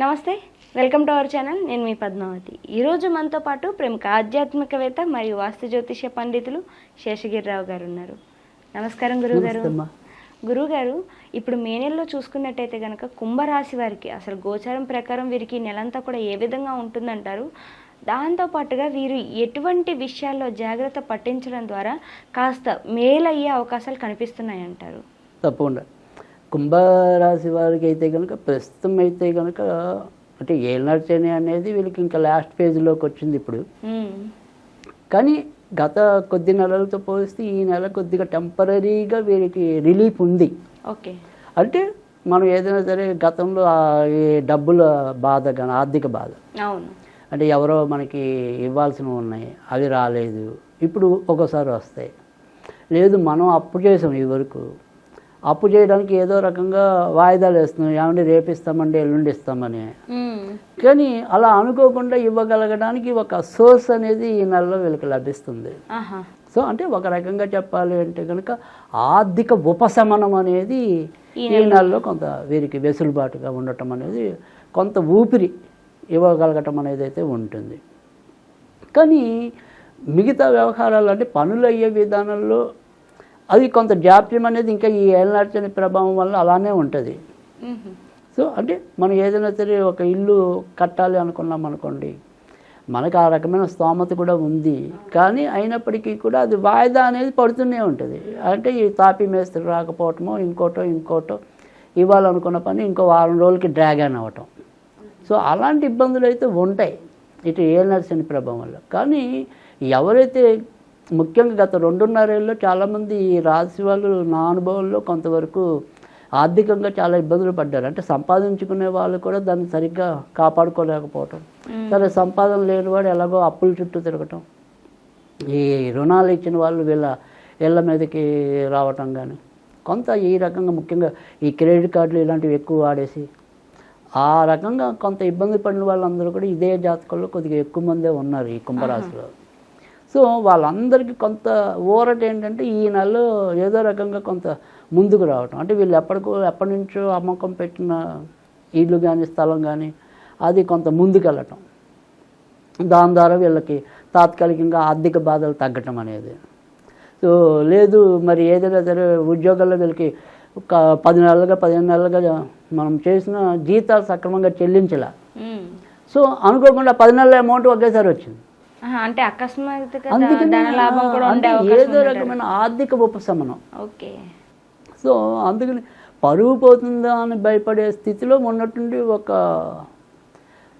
నమస్తే welcome to our channel. నేను మీ పద్మావతి. ఈరోజు మనతో పాటు ప్రముఖ ఆధ్యాత్మికవేత్త మరియు వాస్తు జ్యోతిష పండితులు శేషగిరిరావు గారు ఉన్నారు. నమస్కారం గురువుగారు. గురువుగారు ఇప్పుడు మే నెలలో చూసుకున్నట్టయితే కనుక కుంభరాశి వారికి అసలు గోచారం ప్రకారం వీరికి నెలంతా కూడా ఏ విధంగా ఉంటుందంటారు? దాంతో పాటుగా వీరు ఎటువంటి విషయాల్లో జాగ్రత్త పట్టించడం ద్వారా కాస్త మేలయ్యే అవకాశాలు కనిపిస్తున్నాయంటారు? తప్పకుండా. కుంభరాశి వారికి అయితే కనుక ప్రస్తుతం అయితే కనుక అంటే ఏళ్ళనర్చని అనేది వీళ్ళకి ఇంకా లాస్ట్ ఫేజ్లోకి వచ్చింది ఇప్పుడు. కానీ గత కొద్ది నెలలతో పోలిస్తే ఈ నెల కొద్దిగా టెంపరీగా వీరికి రిలీఫ్ ఉంది. ఓకే. అంటే మనం ఏదైనా సరే గతంలో ఈ డబ్బుల బాధ కానీ ఆర్థిక బాధ అవును. అంటే ఎవరో మనకి ఇవ్వాల్సినవి ఉన్నాయి అవి రాలేదు. ఇప్పుడు ఒక్కోసారి వస్తాయి. లేదు మనం అప్పు చేసాం ఈ వరకు. అప్పు చేయడానికి ఏదో రకంగా వాయిదాలు వేస్తున్నాం. ఏమంటే రేపు ఇస్తామండి ఎల్లుండి ఇస్తామని. కానీ అలా అనుకోకుండా ఇవ్వగలగడానికి ఒక సోర్స్ అనేది ఈ నెలలో వీళ్ళకి లభిస్తుంది. సో అంటే ఒక రకంగా చెప్పాలి అంటే కనుక ఆర్థిక ఉపశమనం అనేది ఈ నెలలో కొంత వీరికి వెసులుబాటుగా ఉండటం అనేది కొంత ఊపిరి ఇవ్వగలగటం అనేది అయితే ఉంటుంది. కానీ మిగతా వ్యవహారాలు అంటే పనులు అయ్యే విధానంలో అది కొంత జాప్యం అనేది ఇంకా ఈ ఏళ్ళనాడ్చని ప్రభావం వల్ల అలానే ఉంటుంది. సో అంటే మనం ఏదైనా సరే ఒక ఇల్లు కట్టాలి అనుకున్నాం అనుకోండి మనకు ఆ రకమైన స్తోమత కూడా ఉంది. కానీ అయినప్పటికీ కూడా అది వాయిదా అనేది పడుతూనే ఉంటుంది. అంటే ఈ తాపి మేస్త్రి రాకపోవటమో ఇంకోటో ఇంకోటో ఇవ్వాలనుకున్న పని ఇంకో వారం రోజులకి డ్రాగన్ అవ్వటం. సో అలాంటి ఇబ్బందులు అయితే ఉంటాయి. ఇటు శని ప్రభావం వల్ల. కానీ ఎవరైతే ముఖ్యంగా గత రెండున్నరేళ్ళలో చాలామంది ఈ రాశి వాళ్ళు నా అనుభవంలో కొంతవరకు ఆర్థికంగా చాలా ఇబ్బందులు పడ్డారు. అంటే సంపాదించుకునే వాళ్ళు కూడా దాన్ని సరిగ్గా కాపాడుకోలేకపోవటం. సరే సంపాదన లేని వాడు ఎలాగో అప్పుల చుట్టూ తిరగటం. ఈ రుణాలు ఇచ్చిన వాళ్ళు వీళ్ళ ఇళ్ళ మీదకి రావటం కానీ కొంత ఈ రకంగా ముఖ్యంగా ఈ క్రెడిట్ కార్డులు ఇలాంటివి ఎక్కువ వాడేసి ఆ రకంగా కొంత ఇబ్బంది పడిన వాళ్ళందరూ కూడా ఇదే జాతకంలో కొద్దిగా ఎక్కువ మందే ఉన్నారు ఈ కుంభరాశిలో. సో వాళ్ళందరికీ కొంత ఊరట ఏంటంటే ఈ నెలలో ఏదో రకంగా కొంత ముందుకు రావటం. అంటే వీళ్ళు ఎప్పటికో ఎప్పటి నుంచో అమ్మకం పెట్టిన ఇల్లు కానీ స్థలం కానీ అది కొంత ముందుకెళ్ళటం. దాని ద్వారా వీళ్ళకి తాత్కాలికంగా ఆర్థిక బాధలు తగ్గటం అనేది. సో లేదు మరి ఏదైనా సరే ఉద్యోగాల్లో వీళ్ళకి ఒక పది నెలలుగా పదిహేను నెలలుగా మనం చేసిన జీతాలు సక్రమంగా చెల్లించలే. సో అనుకోకుండా పది నెలల అమౌంట్ ఒకేసారి వచ్చింది. అంటే అకస్మాత్తుగా ఏదో. రకమైన ఆర్థిక ఉపశమనం. ఓకే. సో అందుకని పరువు పోతుందా అని భయపడే స్థితిలో ఉన్నట్టుండి ఒక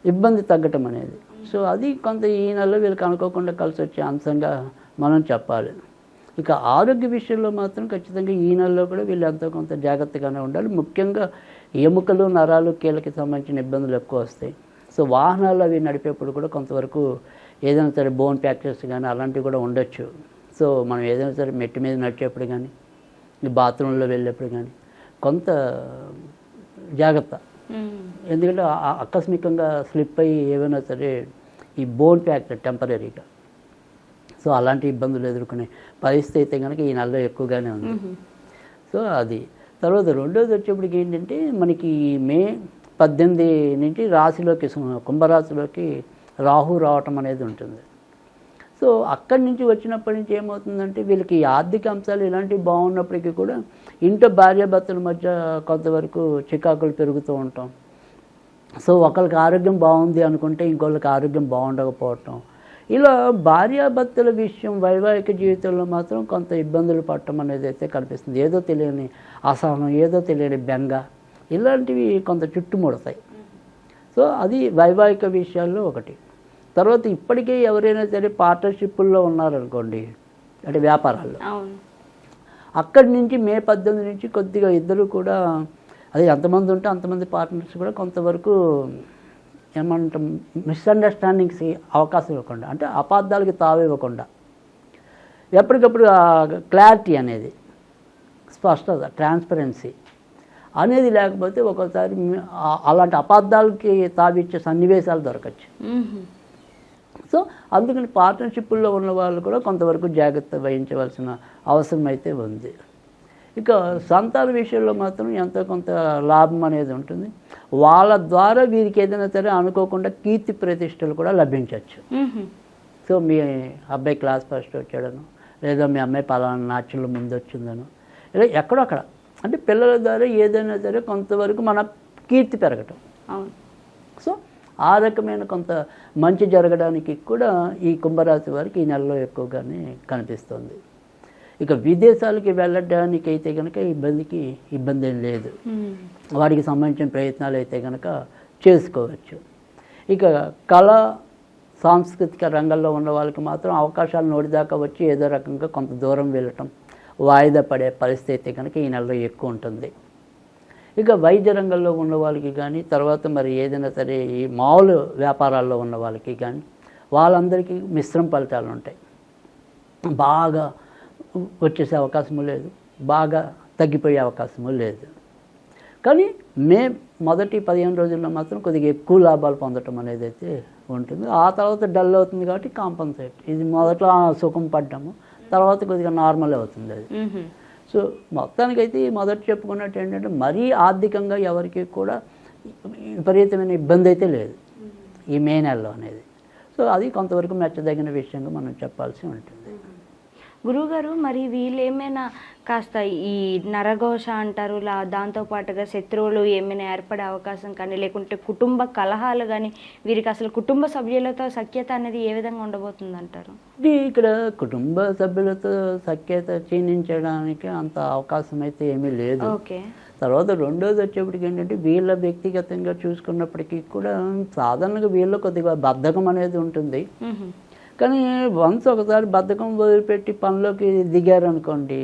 ఇబ్బంది తగ్గటం అనేది. సో అది కొంత ఈ నెలలో వీళ్ళకి అనుకోకుండా కలిసి వచ్చే అంశంగా మనం చెప్పాలి. ఇక ఆరోగ్య విషయంలో మాత్రం ఖచ్చితంగా ఈ నెలలో కూడా వీళ్ళు ఎంతో కొంత జాగ్రత్తగానే ఉండాలి. ముఖ్యంగా ఎముకలు నరాలు కీళ్ళకి సంబంధించిన ఇబ్బందులు ఎక్కువ వస్తాయి. సో వాహనాలు అవి నడిపేప్పుడు కూడా కొంతవరకు ఏదైనా సరే బోన్ ప్యాక్చర్స్ కానీ అలాంటివి కూడా ఉండొచ్చు. సో మనం ఏదైనా సరే మెట్టి మీద నడిచేప్పుడు కానీ బాత్రూంలో వెళ్ళేప్పుడు కానీ కొంత జాగ్రత్త. ఎందుకంటే ఆకస్మికంగా స్లిప్ అయ్యి ఏమైనా సరే ఈ బోన్ ఫ్యాక్టర్ టెంపరీగా సో అలాంటి ఇబ్బందులు ఎదుర్కొనే పరిస్థితి అయితే కనుక ఈ నెలలో ఎక్కువగానే ఉంది. సో అది. తర్వాత రెండోది వచ్చేప్పటికి ఏంటంటే మనకి మే పద్దెనిమిది నుంచి రాశిలోకి కుంభరాశిలోకి రాహు రావటం అనేది ఉంటుంది. సో అక్కడి నుంచి వచ్చినప్పటి నుంచి ఏమవుతుందంటే వీళ్ళకి ఆర్థిక అంశాలు ఇలాంటివి బాగున్నప్పటికీ కూడా ఇంట్లో భార్యాభర్తల మధ్య కొంతవరకు చికాకులు పెరుగుతూ ఉంటాం. సో ఒకరికి ఆరోగ్యం బాగుంది అనుకుంటే ఇంకొకరికి ఆరోగ్యం బాగుండకపోవటం. ఇలా భార్యాభర్తల విషయం వైవాహిక జీవితంలో మాత్రం కొంత ఇబ్బందులు పడటం అనేది అయితే కనిపిస్తుంది. ఏదో తెలియని అసహనం ఏదో తెలియని బెంగ ఇలాంటివి కొంత చుట్టుముడతాయి. సో అది వైవాహిక విషయాల్లో ఒకటి. తర్వాత ఇప్పటికే ఎవరైనా సరే పార్ట్నర్షిప్పుల్లో ఉన్నారనుకోండి అంటే వ్యాపారాల్లో. అక్కడి నుంచి మే పద్దెనిమిది నుంచి కొద్దిగా ఇద్దరు కూడా అదే ఎంతమంది ఉంటే అంతమంది పార్ట్నర్స్ కూడా కొంతవరకు ఏమంటాం మిస్అండర్స్టాండింగ్స్ అవకాశం ఇవ్వకుండా అంటే అపార్థాలకి తావు ఇవ్వకుండా. ఎప్పటికప్పుడు క్లారిటీ అనేది స్పష్టత ట్రాన్స్పరెన్సీ అనేది లేకపోతే ఆ- అలాంటి అపార్థాలకి తావిచ్చే సన్నివేశాలు దొరకచ్చు. సో అందుకని పార్ట్నర్షిప్లో ఉన్న వాళ్ళు కూడా కొంతవరకు జాగ్రత్త వహించవలసిన అవసరం అయితే ఉంది. ఇక సంతాన విషయంలో మాత్రం ఎంతో కొంత లాభం అనేది ఉంటుంది. వాళ్ళ ద్వారా వీరికి ఏదైనా సరే అనుకోకుండా కీర్తి ప్రతిష్టలు కూడా లభించవచ్చు. సో మీ అబ్బాయి క్లాస్ ఫస్ట్ వచ్చాడను లేదా మీ అమ్మాయి పలానా నాట్యంలో ముందు వచ్చిందను ఇలా ఎక్కడో అక్కడ. అంటే పిల్లల ద్వారా ఏదైనా సరే కొంతవరకు మన కీర్తి పెరగటం. అవును. సో ఆ రకమైన కొంత మంచి జరగడానికి కూడా ఈ కుంభరాశి వారికి ఈ నెలలో ఎక్కువగానే కనిపిస్తుంది. ఇక విదేశాలకి వెళ్ళడానికి అయితే కనుక ఇబ్బందికి ఇబ్బంది ఏం లేదు. మ్మ్. వాటికి సంబంధించిన ప్రయత్నాలు అయితే కనుక చేసుకోవచ్చు. ఇక కళ సాంస్కృతిక రంగంలో ఉన్న వాళ్ళకి మాత్రం అవకాశాలు నోటిదాకా వచ్చి ఏదో రకంగా కొంత దూరం వెళ్ళటం వాయిదా పడే పరిస్థితి కనుక ఈ నెలలో ఎక్కువ ఉంటుంది. ఇక వైద్య రంగంలో ఉన్న వాళ్ళకి కానీ తర్వాత మరి ఏదైనా సరే ఈ మామూలు వ్యాపారాల్లో ఉన్న వాళ్ళకి కానీ వాళ్ళందరికీ మిశ్రమ ఫలితాలు ఉంటాయి. బాగా వచ్చేసే అవకాశము లేదు. బాగా తగ్గిపోయే అవకాశము లేదు. కానీ మే మొదటి పదిహేను రోజుల్లో మాత్రం కొద్దిగా ఎక్కువ లాభాలు పొందటం అనేది అయితే ఉంటుంది. ఆ తర్వాత డల్ అవుతుంది కాబట్టి కాంపన్సేట్. ఇది మొదట్లో సుఖం పడ్డాము తర్వాత కొద్దిగా నార్మల్ అవుతుంది అది. సో మొత్తానికైతే ఈ మొదట చెప్పుకున్నట్టు ఏంటంటే మరీ ఆర్థికంగా ఎవరికి కూడా విపరీతమైన ఇబ్బంది అయితే లేదు. ఈ మే నెలలో అనేది. సో అది కొంతవరకు మెచ్చదగిన విషయంగా మనం చెప్పాల్సి ఉంటుంది. గురువుగారు మరి వీళ్ళు ఏమైనా కాస్త ఈ నరఘోష అంటారు లా దాంతో పాటుగా శత్రువులు ఏమైనా ఏర్పడే అవకాశం కానీ లేకుంటే కుటుంబ కలహాలు కానీ వీరికి అసలు కుటుంబ సభ్యులతో సఖ్యత అనేది ఏ విధంగా ఉండబోతుంది అంటారు ఇది ఇక్కడ కుటుంబ సభ్యులతో సఖ్యత క్షీణించడానికి అంత అవకాశం అయితే ఏమీ లేదు. ఓకే. తర్వాత రెండోది వచ్చేప్పటికి ఏంటంటే వీళ్ళ వ్యక్తిగతంగా చూసుకున్నప్పటికీ కూడా సాధారణంగా వీళ్ళ కొద్దిగా బద్ధకం అనేది ఉంటుంది. కానీ వన్స్ ఒకసారి బద్ధకం వదిలిపెట్టి పనిలోకి దిగారనుకోండి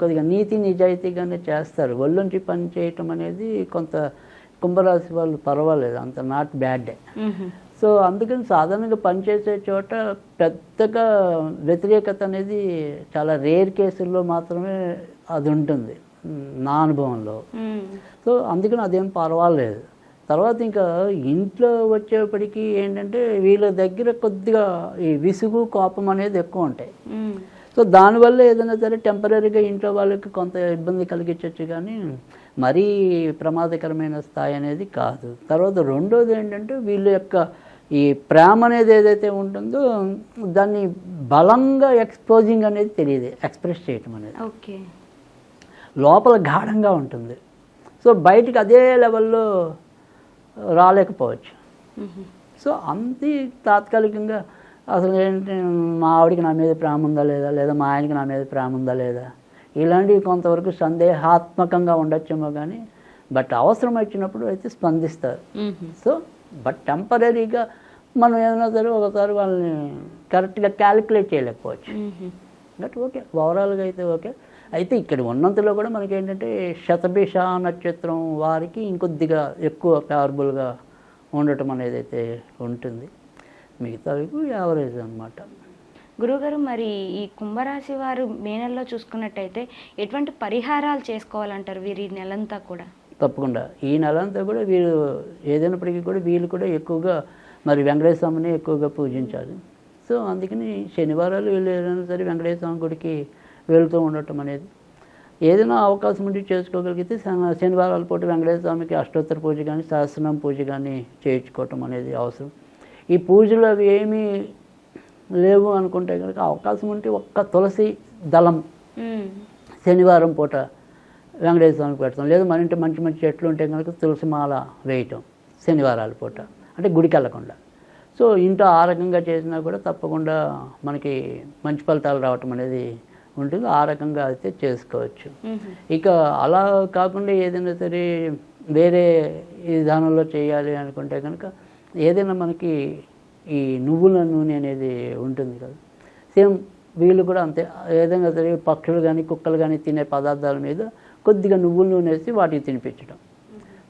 కొద్దిగా నీతి నిజాయితీగానే చేస్తారు ఒళ్ళొంచి పని చేయటం అనేది కొంత కుంభరాశి వాళ్ళు పర్వాలేదు అంత నాట్ బ్యాడ్. సో అందుకని సాధారణంగా పనిచేసే చోట పెద్దగా వ్యతిరేకత అనేది చాలా రేర్ కేసుల్లో మాత్రమే అది ఉంటుంది నా అనుభవంలో. సో అందుకని అదేం పర్వాలేదు తర్వాత ఇంకా ఇంట్లో వచ్చేప్పటికి ఏంటంటే వీళ్ళ దగ్గర కొద్దిగా ఈ విసుగు కోపం అనేది ఎక్కువ ఉంటాయి. సో దానివల్ల ఏదైనా సరే టెంపరీగా ఇంట్లో వాళ్ళకి కొంత ఇబ్బంది కలిగించవచ్చు కానీ మరీ ప్రమాదకరమైన స్థాయి అనేది కాదు. తర్వాత రెండోది ఏంటంటే వీళ్ళ యొక్క ఈ ప్రేమ అనేది ఏదైతే ఉంటుందో దాన్ని బలంగా ఎక్స్పోజింగ్ అనేది తెలియదు ఎక్స్ప్రెస్ చేయటం అనేది. ఓకే. లోపల గాఢంగా ఉంటుంది. సో బయటికి అదే లెవెల్లో రాలేకపోవచ్చు. సో అంతే తాత్కాలికంగా అసలు ఏంటి మా ఆవిడకి నా మీద ప్రేమ ఉందా లేదా లేదా మా ఆయనకి నా మీద ప్రేమ ఉందా లేదా ఇలాంటివి కొంతవరకు సందేహాత్మకంగా ఉండొచ్చేమో కానీ బట్ అవసరం వచ్చినప్పుడు అయితే స్పందిస్తారు. సో బట్ టెంపరీగా మనం ఏదైనా సరే ఒకసారి వాళ్ళని కరెక్ట్గా క్యాలిక్యులేట్ చేయలేకపోవచ్చు. బట్ ఓకే ఓవరాల్గా అయితే ఓకే అయితే ఇక్కడ ఉన్నంతలో కూడా మనకి ఏంటంటే శతభిష నక్షత్రం వారికి ఇంకొద్దిగా ఎక్కువ ఫేవరబుల్గా ఉండటం అనేది అయితే ఉంటుంది. మిగతా యావరేజ్ అనమాట గురువుగారు మరి ఈ కుంభరాశి వారు మే నెలలో చూసుకున్నట్టయితే ఎటువంటి పరిహారాలు చేసుకోవాలంటారు వీరి నెలంతా కూడా? తప్పకుండా. ఈ నెల అంతా కూడా వీరు ఏదైనప్పటికీ కూడా వీళ్ళు కూడా ఎక్కువగా మరి వెంకటేశ్వర స్వామిని ఎక్కువగా పూజించాలి. సో అందుకని శనివారాలు వీళ్ళు ఏదైనా సరే వెంకటేశ్వర స్వామి గుడికి వెళ్తూ ఉండటం అనేది. ఏదైనా అవకాశం ఉండి చేసుకోగలిగితే శన- శనివారాల పూట వెంకటేశ్వర స్వామికి అష్టోత్తర పూజ కానీ సహస్రనామ పూజ కానీ చేయించుకోవటం అనేది అవసరం. ఈ పూజలు అవి ఏమీ లేవు అనుకుంటే కనుక అవకాశం ఉంటే ఒక్క తులసి దళం. శనివారం పూట వెంకటేశ్వర స్వామికి పెడతాం. లేదా మన ఇంటి మంచి మంచి చెట్లు ఉంటే కనుక తులసి మాల వేయటం శనివారాల పూట. అంటే గుడికి వెళ్ళకుండా. సో ఇంట్లో ఆ రకంగా చేసినా కూడా తప్పకుండా మనకి మంచి ఫలితాలు రావటం అనేది ఉంటుంది ఆ రకంగా అయితే చేసుకోవచ్చు. ఇక అలా కాకుండా ఏదైనా సరే వేరే విధానంలో చేయాలి అనుకుంటే కనుక ఏదైనా మనకి ఈ నువ్వుల నూనె అనేది ఉంటుంది కదా. సేమ్ వీళ్ళు కూడా అంతే. ఏదైనా సరే పక్షులు కానీ కుక్కలు కానీ తినే పదార్థాల మీద కొద్దిగా నువ్వుల నూనె వేసి వాటికి తినిపించడం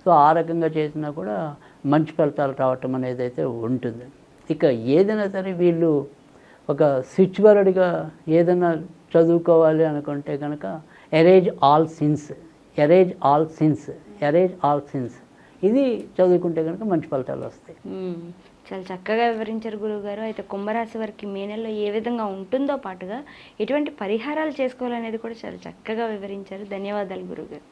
సో ఆ రకంగా చేసినా కూడా మంచి ఫలితాలు రావటం అనేది అయితే ఉంటుంది. ఇక ఏదైనా సరే వీళ్ళు ఒక స్విచ్ వర్డ్గా ఏదైనా చదువుకోవాలి అనుకుంటే కనుక erase all sins erase all sins erase all sins ఇది చదువుకుంటే కనుక మంచి ఫలితాలు వస్తాయి. చాలా చక్కగా వివరించారు గురువుగారు. అయితే కుంభరాశి వారికి మే నెలలో ఏ విధంగా ఉంటుందో పాటుగా ఎటువంటి పరిహారాలు చేసుకోవాలనేది కూడా చాలా చక్కగా వివరించారు. ధన్యవాదాలు గురువుగారు.